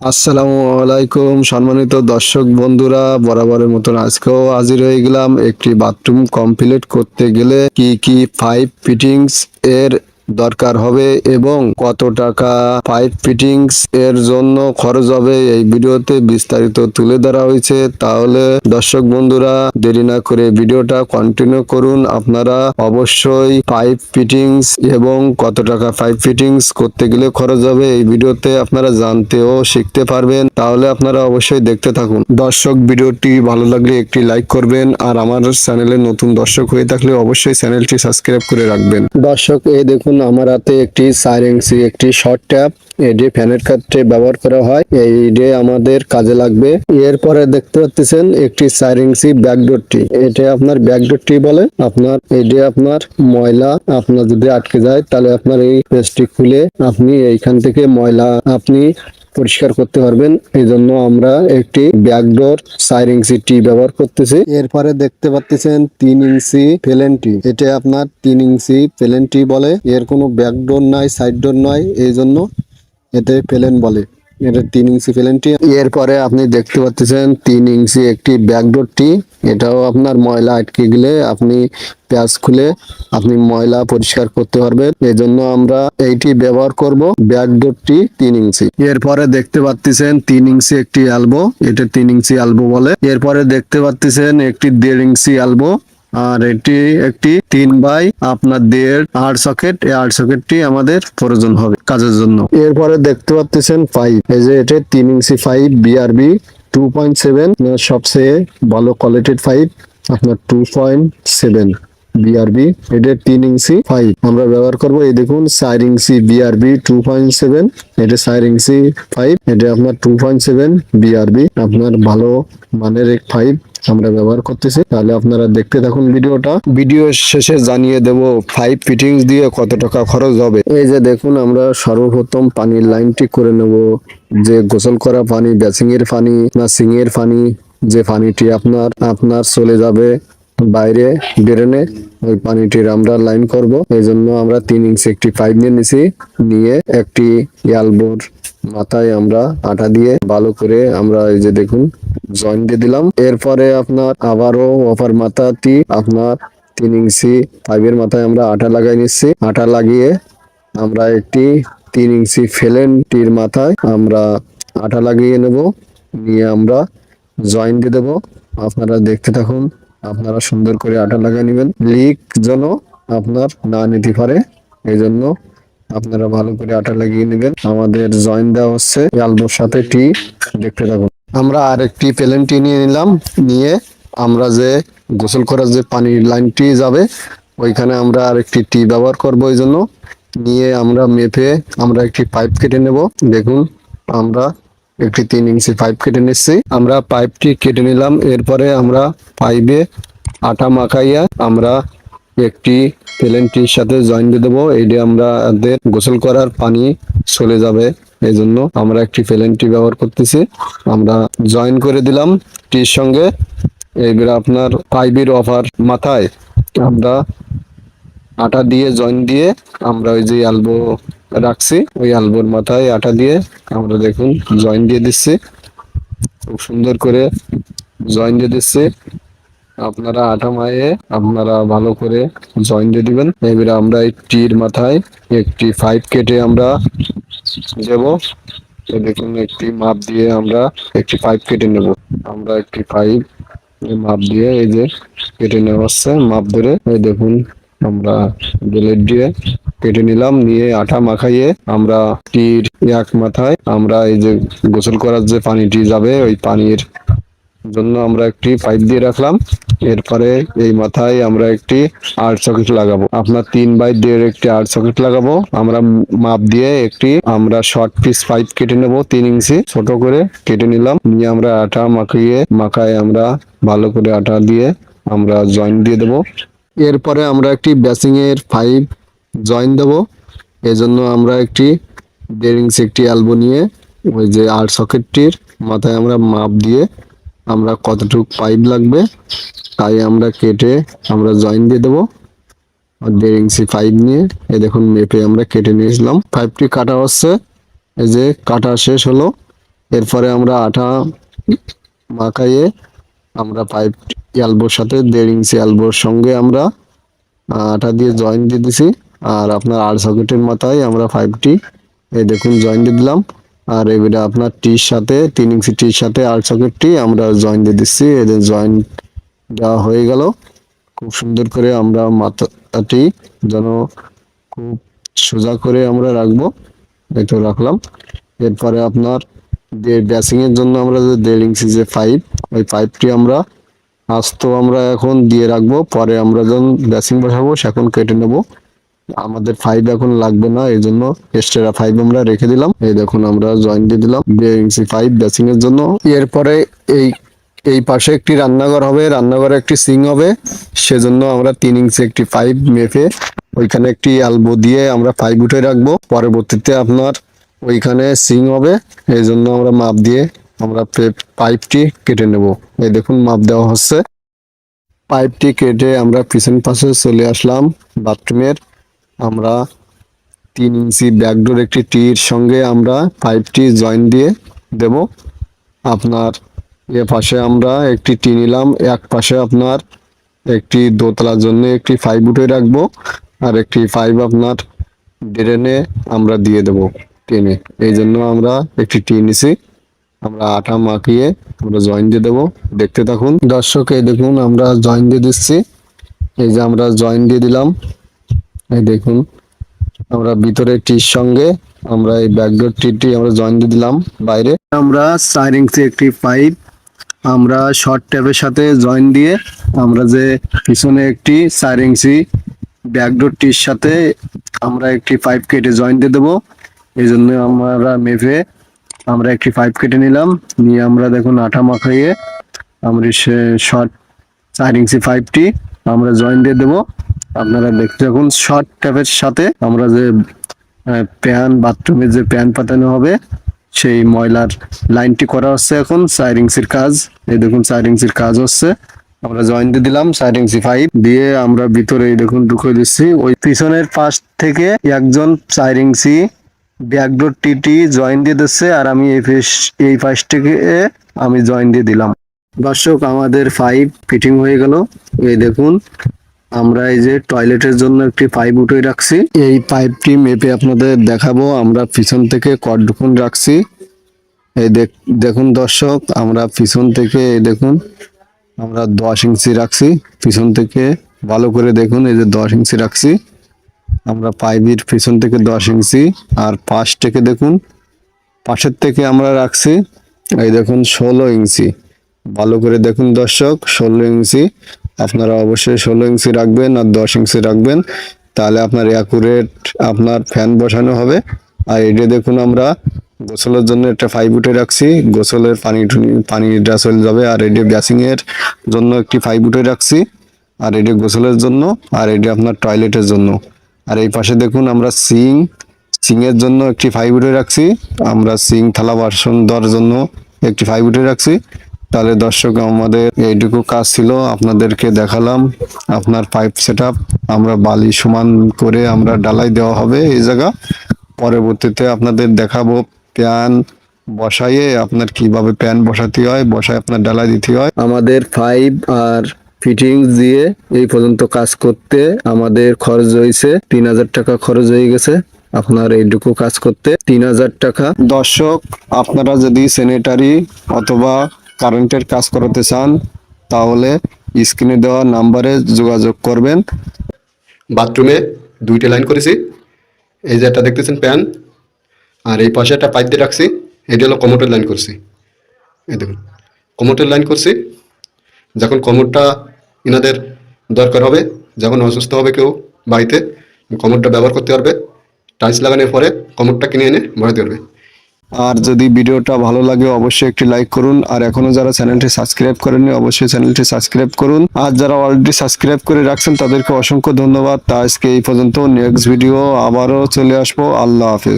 আসসালামু আলাইকুম সম্মানিত দর্শক বন্ধুরা, বরাবরের মতন আজকেও হাজির হয়ে গেলাম একটি বাথরুম কমপ্লিট করতে গেলে কি কি ফাইভ ফিটিংস এর দরকার হবে এবং কত টাকা পাইপ ফিটিংস এর জন্য খরচ হবে এই ভিডিওতে বিস্তারিত তুলে ধরা হয়েছে। তাহলে দর্শক বন্ধুরা, দেরি না করে ভিডিওটা কন্টিনিউ করুন। আপনারা অবশ্যই পাইপ ফিটিংস এবং কত টাকা পাইপ ফিটিংস করতে গেলে খরচ হবে এই ভিডিওতে আপনারা জানতে ও শিখতে পারবেন। তাহলে আপনারা অবশ্যই দেখতে থাকুন। দর্শক, ভিডিওটি ভালো লাগলে একটি লাইক করবেন আর আমার চ্যানেলে নতুন দর্শক হয়ে থাকলে অবশ্যই চ্যানেলটি সাবস্ক্রাইব করে রাখবেন। দর্শক, এই দেখুন আমার হাতে একটি সাইরেন্সি একটি শর্ট ট্যাপ এটি ফ্যানের ক্ষেত্রে ব্যবহার করা হয়, এই এইটি আমাদের কাজে লাগবে। এরপরে দেখতে পাচ্ছেন একটি সাইরেন্সি ব্যাকডোরটি এটা আপনার ব্যাকডোরটি বলে। আপনার এটি আপনার ময়লা, আপনার যদি আটকে যায়, তাহলে আপনার এই পেস্টটি খুলে আপনি এইখান থেকে ময়লা, আপনি পরিষ্কার করতে পারবেন। এই জন্য আমরা একটি ব্যাকডোর চার ইঞ্চি টি ব্যবহার করতেছি। এরপরে দেখতে পাচ্ছেন তিন ইঞ্চি ফেলেন্টি এটা আপনার তিন ইঞ্চি ফেলেন্টি বলে। এর কোনো ব্যাকডোর নাই, সাইড ডোর নয় এই জন্য এতে ফেলেন বলে। এটা তিন ইঞ্চি ফেলেনটি এরপরে আপনি দেখতে পাচ্ছেন তিন ইঞ্চি একটি ব্যাকডোর টি এটাও আপনার ময়লা আটকে গেলে আপনি পেঁয়াজ খুলে আপনি ময়লা পরিষ্কার করতে পারবেন। এই জন্য আমরা এইটি ব্যবহার করব ব্যাকডোরটি তিন ইঞ্চি। এরপরে দেখতে পাচ্ছেন তিন ইঞ্চি একটি অ্যালবো এটা তিন ইঞ্চি অ্যালবো বলে। এরপরে দেখতে পাচ্ছেন একটি দেড় ইঞ্চি অ্যালবো আর এটি একটি তিন বাই আপনার দেড় আট সকেট। এই আট সকেটটি আমাদের প্রয়োজন হবে কাজের জন্য। এরপরে দেখতে পাচ্ছেন পাইপ। এই যে এটা তিন inch pipe BRB two point seven সবচেয়ে ভালো কোয়ালিটির পাইপ, আপনার টু পয়েন্ট সেভেন বিআরবি এটা তিন ইঞ্চি ফাইভ আমরা ব্যবহার করব, এই দেখুন, চার inch BRB two point seven এটা চার ইঞ্চি ফাইভ এটা আপনার টু পয়েন্ট সেভেন বিআরবি আপনার ভালো মানের এক ফাইভ আমরা ব্যবহার করতেছি। তাহলে আপনারা দেখতে থাকুন ভিডিওটা। ভিডিও শেষে জানিয়ে দেব ফাইভ ফিটিংস দিয়ে কত টাকা খরচ হবে। এই যে দেখুন, আমরা সর্বপ্রথম পানির লাইনটি করে নেব। যে গোসল করা পানি ব্যাসিং এর পানি না সিং এর পানি, যে পানিটি আপনার আপনার চলে যাবে। বাইরে ড্রেনে ওই পানিটির আমরা লাইন করব। এই জন্য আমরা তিন ইঞ্চি একটি পাইপ নিয়ে নিছি। নিয়ে একটি ইয়ালবোর মাথায় আমরা আটা দিয়ে ভালো করে আমরা এই যে দেখুন জয়েন দিয়ে দিলাম। এরপরে আপনার আবারও অফার মাথাটি আপনার তিন ইঞ্চি পাইপের মাথায় আমরা আটা লাগাই নিচ্ছি। আটা লাগিয়ে আমরা একটি তিন ইঞ্চি ফেলেনটির মাথায় আমরা আটা লাগিয়ে নেব। নিয়ে আমরা জয়েন দিয়ে দেবো। আপনারা দেখতে থাকুন। আপনারা সুন্দর করে আটা লাগিয়ে নেবেন। লিক যেন আপনার না নিতে পারে এই জন্য আপনারা ভালো করে আটা লাগিয়ে নেবেন। আমাদের জয়েন দেওয়া হচ্ছে আলবোর সাথে টি দেখতে থাকুন। আমরা আরেকটি প্লেনটি নিয়ে নিলাম। নিয়ে আমরা যে গোসল করার যে পানির লাইনটি যাবে, ওইখানে আমরা আরেকটি টি ব্যবহার করব এই জন্য নিয়ে আমরা মেপে আমরা একটি পাইপ কেটে নেব। দেখুন, আমরা একটি তিন ইঞ্চি পাইপ কেটে নিচ্ছি। আমরা পাইপটি কেটে নিলাম। এরপরে আমরা পাইপে আটা মাখাইয়া আমরা একটি প্লেনটির সাথে জয়েন দিয়ে দেবো। এইটা আমরা গোসল করার পানি চলে যাবে। এই জন্য আমরা একটি প্লেনটি ব্যবহার করতেছি। আমরা জয়েন করে দিলাম টির সঙ্গে। এইবার আপনার পাইপের অফার মাথায় আমরা আটা দিয়ে জয়েন দিয়ে আমরা ওই যে আলবো রাখছি। ওই আলবোর মাথায় আটা দিয়ে আমরা দেখুন জয়েন দিয়ে দিচ্ছি। খুব সুন্দর করে জয়েন দিয়ে দিচ্ছি। আপনারা আটা মায়ে আপনারা ভালো করে জয়েন দিয়ে দিবেন। এবারে আমরা এই টির মাথায় একটি ফাইভ কেটে আমরা দেব। দেখুন একটি মাপ দিয়ে আমরা একটি পাইপ কেটে নেব। আমরা একটি পাইপ মাপ দিয়ে এই যে কেটে নেওয়া হচ্ছে। মাপ ধরে এই দেখুন আমরা ব্লেড দিয়ে কেটে নিলাম, নিয়ে আটা মাখাইয়ে আমরা টির এক মাথায় আমরা এই যে গোসল করার যে পানিটি যাবে, ওই পানির জন্য আমরা একটি পাইপ দিয়ে রাখলাম। এরপরে এই মাথায় আমরা একটি আর্ট সকেট লাগাবো। আপনার তিন বাই দেড় একটি আর্ট সকেট লাগাবো। আমরা মাপ দিয়ে একটি আমরা শর্ট পিস পাইপ কেটে নেব, তিন ইঞ্চি ছোট করে কেটে নিলাম। নিয়ে আমরা আটা মাখিয়ে, মাখায় আমরা ভালো করে আটা দিয়ে আমরা জয়েন্ট দিয়ে দেবো। এরপরে আমরা একটি ব্যাসিং এর পাইপ জয়েন দেব। এজন্য আমরা একটি ইঞ্চি একটি অ্যালবো নিয়ে ওই যে আর্ট সকেটটির মাথায় আমরা মাপ দিয়ে আমরা কতটুকু পাইপ লাগবে তাই আমরা কেটে আমরা জয়েন দিয়ে দেবো। আর ইঞ্চি পাইপ নিয়ে, এই দেখুন মেপে আমরা কেটে নিয়েছিলাম। পাইপটি কাটা হচ্ছে, এই যে কাটা শেষ হলো। এরপরে আমরা আঠা মাখাইয়ে আমরা পাইপ এলবোর সাথে, দেড় ইঞ্চি এলবোর সঙ্গে আমরা আটা দিয়ে জয়েন দিয়ে দিছি। আর আপনার আর সকেটের মাথায় আমরা ফাইভটি এই দেখুন জয়েন দিয়ে দিলাম। আর এবারে আপনার টির সাথে, তিন ইঞ্চি টির সাথে আর সকেটটি আমরা জয়েন দিয়ে দিচ্ছি। এদের জয়েন দেওয়া হয়ে গেল। খুব সুন্দর করে আমরা মাথাটি যেন খুব সোজা করে আমরা রাখব। তো রাখলাম। এরপরে আপনার যে ব্যাসিং এর জন্য আমরা যে দেড় ইঞ্চি যে পাইপ ওই পাইপটি আমরা আস্ত আমরা এখন দিয়ে রাখব, পরে আমরা যখন ব্যাসিং বসাবো সেখন কেটে নেব। আমাদের ফাইভ এখন লাগবে না, এই জন্য এক্সট্রা ফাইভ আমরা রেখে দিলাম। এই দেখুন, আমরা জয়েন দিয়ে দিলাম ইঞ্চি ফাইভ ব্যাসিং এর জন্য। এরপরে এই এই পাশে একটি রান্নাঘর হবে, রান্নাঘরে একটি সিং হবে। সেজন্য আমরা তিন ইঞ্চি একটি পাইপ মেপে ওইখানে একটি আলবো দিয়ে আমরা পাইপ উঠে রাখব। পরবর্তীতে আপনার ওইখানে সিং হবে, এই জন্য আমরা মাপ দিয়ে আমরা পাইপটি কেটে নেব। এই দেখুন, মাপ দেওয়া হচ্ছে। পাইপটি কেটে আমরা পিছন পাশে চলে আসলাম বাথরুমের আমরা তিন ইঞ্চি ব্যাকডোর একটি টির সঙ্গে আমরা পাইপটি জয়েন দিয়ে দেব। আপনার এ পাশে আমরা একটি টি নিলাম। এক পাশে আপনার একটি দোতলার জন্য একটি ফাইভ উঠে রাখব। আর একটি ফাইভ আপনার ড্রেনে আমরা দিয়ে দেব টেনে। এই জন্য আমরা একটি টি নিছি। আমরা আটা মাখিয়ে আমরা জয়েন দিয়ে দেবো। দেখতে থাকুন। দর্শক, এই দেখুন, আমরা জয়েন দিয়ে দিচ্ছি। এই যে আমরা জয়েন দিয়ে দিলাম। এই দেখুন, আমরা ভিতরে টির সঙ্গে আমরা এই ব্যাকডোর টিটি আমরা জয়েন দিয়ে দিলাম বাইরে। আমরা চার ইঞ্চি একটি পাইপ আমরা শর্ট ট্যাপের সাথে জয়েন দিয়ে আমরা যে পিছনে একটি চার ইঞ্চি ব্যাকডোর টির সাথে আমরা একটি পাইপ কেটে জয়েন দিয়ে দেবো। এই জন্য আমরা মেপে আমরা একটি পাইপ কেটে নিলাম। নিয়ে আমরা দেখুন আঠা মাখাইয়ে আমরা সে শর্ট চার ইঞ্চি পাইপটি আমরা জয়েন দিয়ে দেবো। আপনারা দেখতে থাকুন শর্ট ট্যাপের সাথে আমরা যে প্যান বাথরুমে যে প্যান পাতানো হবে, সেই ময়লার লাইনটি করা হচ্ছে এখন চার ইঞ্চির কাজ। এই দেখুন চার ইঞ্চির কাজ হচ্ছে। আমরা জয়েন দিয়ে দিলাম চার ইঞ্চি পাইপ দিয়ে আমরা ভিতরে দেখুন ঢুকে দিচ্ছি। ওই পিছনের পাশ থেকে একজন চার ইঞ্চি ব্যাকডোর টিটি জয়েন দিয়ে দিচ্ছে আর আমি এই পাশ এই থেকে আমি জয়েন দিয়ে দিলাম। দর্শক, আমাদের পাইপ ফিটিং হয়ে গেল। এই দেখুন, আমরা এই যে টয়লেটের জন্য একটি পাইপ উঠে রাখছি। এই পাইপটি মেপে আপনাদের দেখাবো। আমরা পিছন থেকে কটডুকুন রাখছি। এই দেখ- দেখুন দর্শক, আমরা পিছন থেকে এই দেখুন, আমরা দশ ইঞ্চি রাখছি। পিছন থেকে ভালো করে দেখুন, এই যে দশ ইঞ্চি রাখছি। আমরা পাইপের পিছন থেকে দশ ইঞ্চি আর পাশ থেকে দেখুন, পাশের থেকে আমরা রাখছি, এই দেখুন ষোলো ইঞ্চি। ভালো করে দেখুন দর্শক, ষোলো ইঞ্চি। আপনারা অবশ্যই ষোলো ইঞ্চি রাখবেন আর দশ ইঞ্চি রাখবেন। তাহলে আপনার অ্যাকুরেট আপনার ফ্যান বসানো হবে। আর এটা দেখুন আমরা গোসলের জন্য একটা ফাইভ উঠে রাখছি। গোসলের পানি টুনি- পানিটা চলে যাবে। আর এটি ব্যাসিং এর জন্য একটি ফাইভ উঠে রাখছি। আর এটি গোসলের জন্য, আর এটি আপনার টয়লেটের জন্য। আর এই পাশে দেখুন আমরা সিং। সিং এর জন্য একটি ফাইভ উঠে রাখছি। আমরা সিং থালা বাসন দেওয়ার জন্য একটি ফাইভ উঠে রাখছি। তাহলে দর্শক, আমাদের এইটুকু কাজ ছিল। আপনাদেরকে দেখালাম আপনার পাইপ সেট আমরা বালি সমান করে আমরা ডালাই দেওয়া হবে এই জায়গা। পরবর্তীতে আপনাদের দেখাবো প্যান বসাইয়ে আপনার কীভাবে প্যান বসাতে হয়, বসায় আপনার ডালাই দিতে হয়। আমাদের পাইপ আর ফিটিংস দিয়ে এই পর্যন্ত কাজ করতে আমাদের খরচ হয়েছে তিন হাজার টাকা খরচ হয়ে গেছে। আপনার এইটুকু কাজ করতে তিন হাজার টাকা। দর্শক, আপনারা যদি স্যানিটারি অথবা কারেন্টের কাজ করাতে চান, তাহলে স্ক্রিনে দেওয়া নাম্বারে যোগাযোগ করবেন। বাথরুমে দুইটা লাইন করেছি। এই যে একটা দেখতেছেন প্যান আর এই পাশে একটা পাইপ দিয়ে রাখছি। এটা হলো কমোটের লাইন করছি। এই দেখুন কমোটের লাইন করছি। যখন কমোটটা ইনাদের দরকার হবে, যখন অসুস্থ হবে কেউ বাড়িতে কমোটটা ব্যবহার করতে পারবে, টাইলস লাগানোর পরে কমোটটা কিনে এনে ভরাতে পারবে। আর যদি ভিডিওটা ভালো লাগে, অবশ্যই একটি লাইক করুন। আর এখনও যারা চ্যানেলটি সাবস্ক্রাইব করেননি, অবশ্যই চ্যানেলটি সাবস্ক্রাইব করুন। আর যারা অলরেডি সাবস্ক্রাইব করে রাখছেন, তাদেরকে অসংখ্য ধন্যবাদ। আজকে এই পর্যন্ত নেক্সট ভিডিও আবারও চলে আসব। আল্লাহ হাফেজ।